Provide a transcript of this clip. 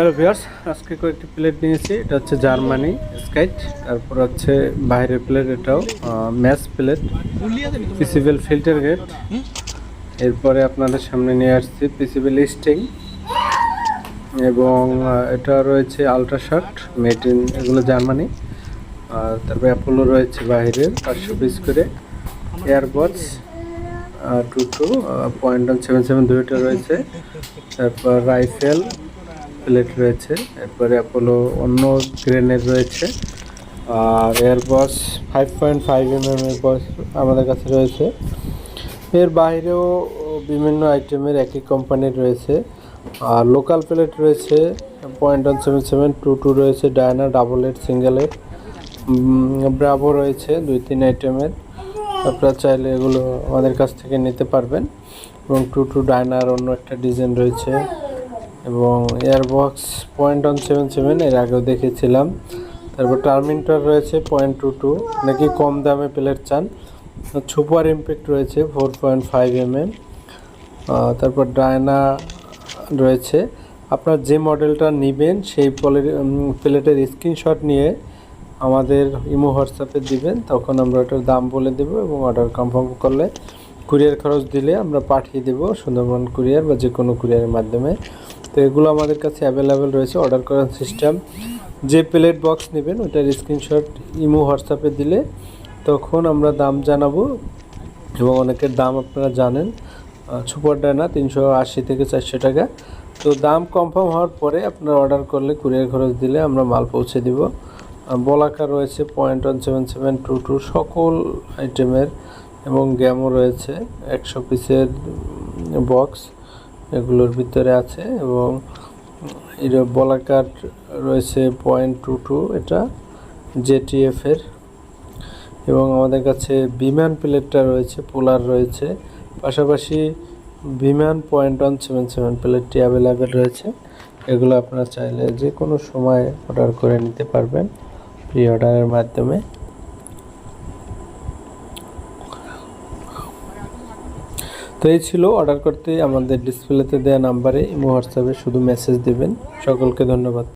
Hello viewers, আজকে কয়েকটি plate নিয়েছি। এটা হচ্ছে জার্মানি স্কাইট তারপর হচ্ছে বাইরের প্লেট এটাও ম্যাচ প্লেট পিসিবেল ফিল্টার গেট। এরপরে আপনাদের সামনে নিয়ে আসছি পিসিবেল স্টিং, এবং এটা রয়েছে আলট্রাশার্ট, মেড ইন, এগুলো জার্মানি। আর তারপরে অ্যাপোলো রয়েছে বাইরে, পাঁচশো পিস করে। এয়ারবডস two two point seven seven দুইটা রয়েছে। তারপর রাইফেল প্লেট রয়েছে, এরপরে অ্যাপোলো অন্য গ্রেনের রয়েছে, আর Airbus five point five M M এর বস আমাদের কাছে রয়েছে। এর বাইরেও বিভিন্ন আইটেমের একই কোম্পানির রয়েছে, আর লোকাল প্লেট রয়েছে point one seven seven two two রয়েছে Diana double eight single eight bravo রয়েছে, দুই তিন আইটেমের আপনারা চাইলে এগুলো আমাদের কাছ থেকে নিতে পারবেন, এবং টু টু ডায়নার অন্য একটা ডিজাইন রয়েছে। এবং airbox point one seven seven এর আগেও দেখেছিলাম। তারপর টার্মিনটার রয়েছে পয়েন্ট টু টু নাকি কম দামে প্লেট চান। সুপার ইমপ্যাক্ট রয়েছে four point five M M তারপর ডায়না রয়েছে। আপনার যে মডেলটা নেবেন, সেই প্লেটের স্ক্রিনশট নিয়ে আমাদের ইমো হোয়াটসঅ্যাপে দিবেন। তখন আমরা ওটার দাম বলে দেবো এবং অর্ডার কনফার্ম করলে কুরিয়ার খরচ দিলে আমরা পাঠিয়ে দেবো সুন্দরবন কুরিয়ার বা যে কোনো কুরিয়ারের মাধ্যমে। তো এগুলো আমাদের কাছে অ্যাভেলেবেল রয়েছে অর্ডার করার সিস্টেম যে প্লেট বক্স নেবেন, ওটার স্ক্রিনশট ইমো, হোয়াটসঅ্যাপে দিলে তখন আমরা দাম জানাব এবং অনেকের দাম আপনারা জানেন। সুপার ডায়না তিনশো আশি থেকে চারশো টাকা। তো দাম কনফার্ম হওয়ার পরে আপনারা অর্ডার করলে কুরিয়ার খরচ দিলে আমরা মাল পৌঁছে দিব। বলাকা রয়েছে point one seven seven two two সকল আইটেমের এবং গ্যামও রয়েছে। একশো পিসের বক্স এগুলোর ভিতরে আছে এবং এর বলাকার রয়েছে পয়েন্ট টু টু এটা জেটিএফ এর। এবং আমাদের কাছে বিমান প্লেটটা রয়েছে, পোলার রয়েছে। পাশাপাশি বিমান পয়েন্ট ওয়ান সেভেন সেভেন প্লেটটি অ্যাভেলেবেল রয়েছে। এগুলো আপনারা চাইলে যে কোনো সময় অর্ডার করে নিতে পারবেন প্রি অর্ডারের মাধ্যমে। তো এই ছিল অর্ডার করতে, আমাদের ডিসপ্লেতে দেওয়া নাম্বারে ইমো হোয়াটসঅ্যাপে শুধু মেসেজ দেবেন। সকলকে ধন্যবাদ।